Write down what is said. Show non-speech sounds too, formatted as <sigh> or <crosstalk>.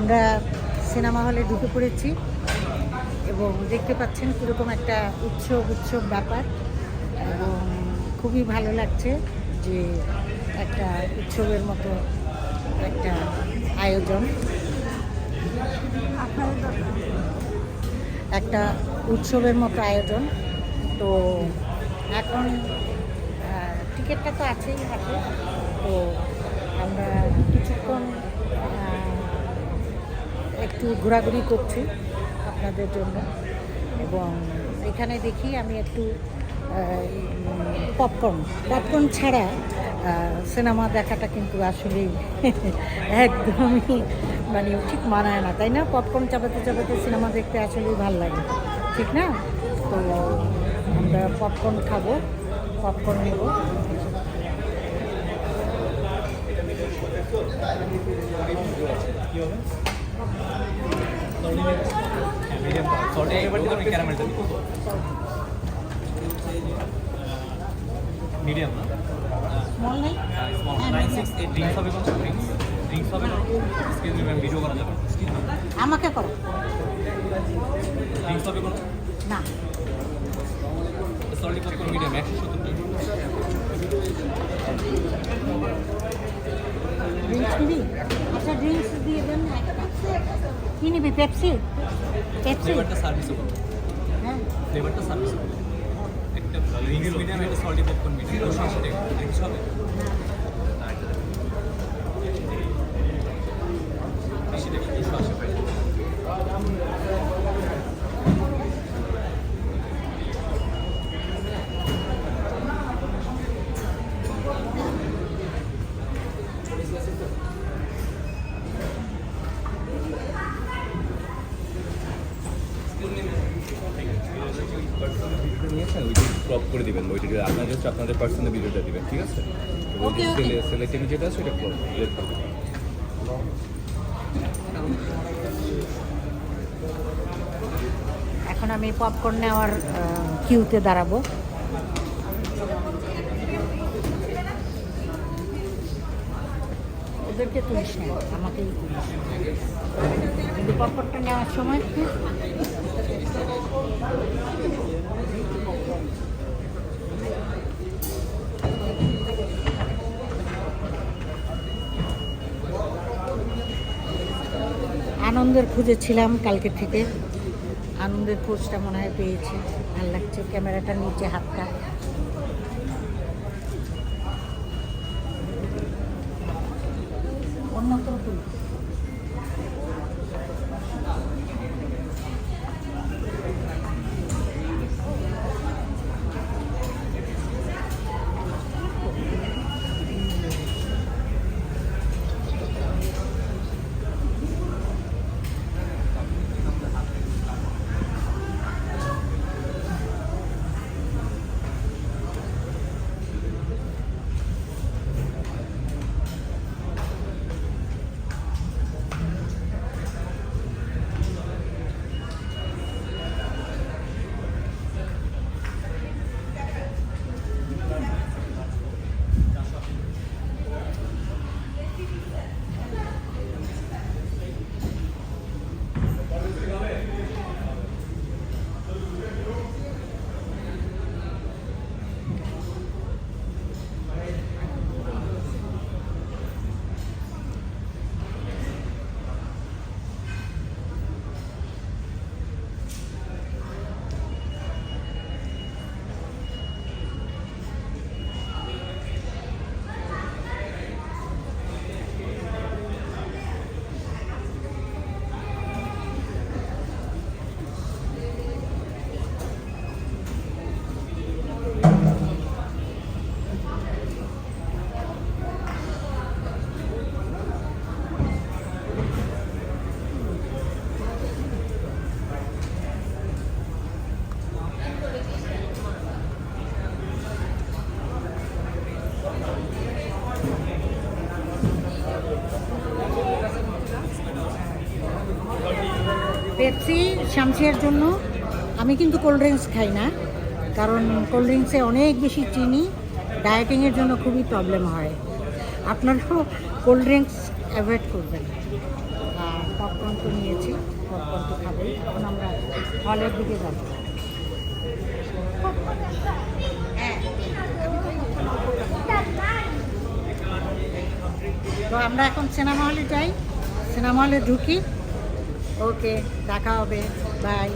আমরা সিনেমা হলে ঢুকে পড়েছি এবং দেখতে পাচ্ছেন কীরকম একটা উৎসব উৎসব ব্যাপার। এবং খুবই ভালো লাগছে যে একটা উৎসবের মতো একটা আয়োজন। একটা উৎসবের মতো আয়োজন। তো এখন টিকিটটা তো আছেই হাতে। তো একটু ঘোরাঘুরি করছি আপনাদের জন্য। এবং এখানে দেখি আমি একটু পপকর্ন পপকর্ন ছাড়া সিনেমা দেখাটা কিন্তু আসলেই <laughs> একদমই মানে ঠিক মানায় না। তাই না? পপকর্ন চাপাতে চাপাতে সিনেমা দেখতে আসলেই ভালো লাগে। ঠিক না? তো আমরা পপকর্ন খাব, পপকর্ন নেব। সল্টে মিডিয়াম স্মল নেই স্মল হ্যাঁ, nine medium। Six eight drinks হবে কোন ড্রিঙ্কস ড্রিঙ্কস হবে করা আমাকে করো ড্রিঙ্কস হবে কোন না সল্টি পপকর্ন মিডিয়াম একশো সত্তর টাকা ড্রিঙ্কস নিবি আচ্ছা ড্রিঙ্কস দিয়ে দেন কি নিবি পেপসি পেপসি ফ্লেভারটা সার্ভিস হবে। হ্যাঁ। ফ্লেভারটা সার্ভিস একটা মিডিয়াম একটা সল্টি পপকর্ন মিডিয়াম দুশো আশি টাকা ড্রিঙ্কস হবে। নিয়েছেন ওইটা ক্রপ করে দিবেন ওইটা আপনাদের হচ্ছে আপনাদের পার্সোনাল ভিডিওটা দিবেন ঠিক আছে? Okay. সেলে সেলেক্টিভ যেটা আছে ওইটা ক্রপ ডিলিট করে দিবেন। এখন আমি পপকর্ন নেওয়ার কিউতে দাঁড়াবো। ওদেরকে তুলিস না আমাকেই তুলিস কিন্তু পপকর্নটা নেওয়ার সময় আনন্দের খুঁজে ছিলাম কালকে থেকে। আনন্দের খোঁজটা মনে হয় পেয়েছি। ভালো লাগছে। ক্যামেরাটা নিচে হাতটা। পেপসি শামসিয়ার জন্য। আমি কিন্তু কোল্ড ড্রিঙ্কস খাই না, কারণ কোল্ড ড্রিঙ্কসে অনেক বেশি চিনি, ডায়েটিংয়ের জন্য খুবই প্রবলেম হয়। আপনারাও কোল্ড ড্রিঙ্কস অ্যাভয়েড করবেন। পপকর্ন তো নিয়েছি, পপকর্ন তো খাবেন এখন আমরা হলের দিকে যাব। তো আমরা এখন সিনেমা হলে যাই। সিনেমা হলে ঢুকি। ওকে দেখা হবে. বাই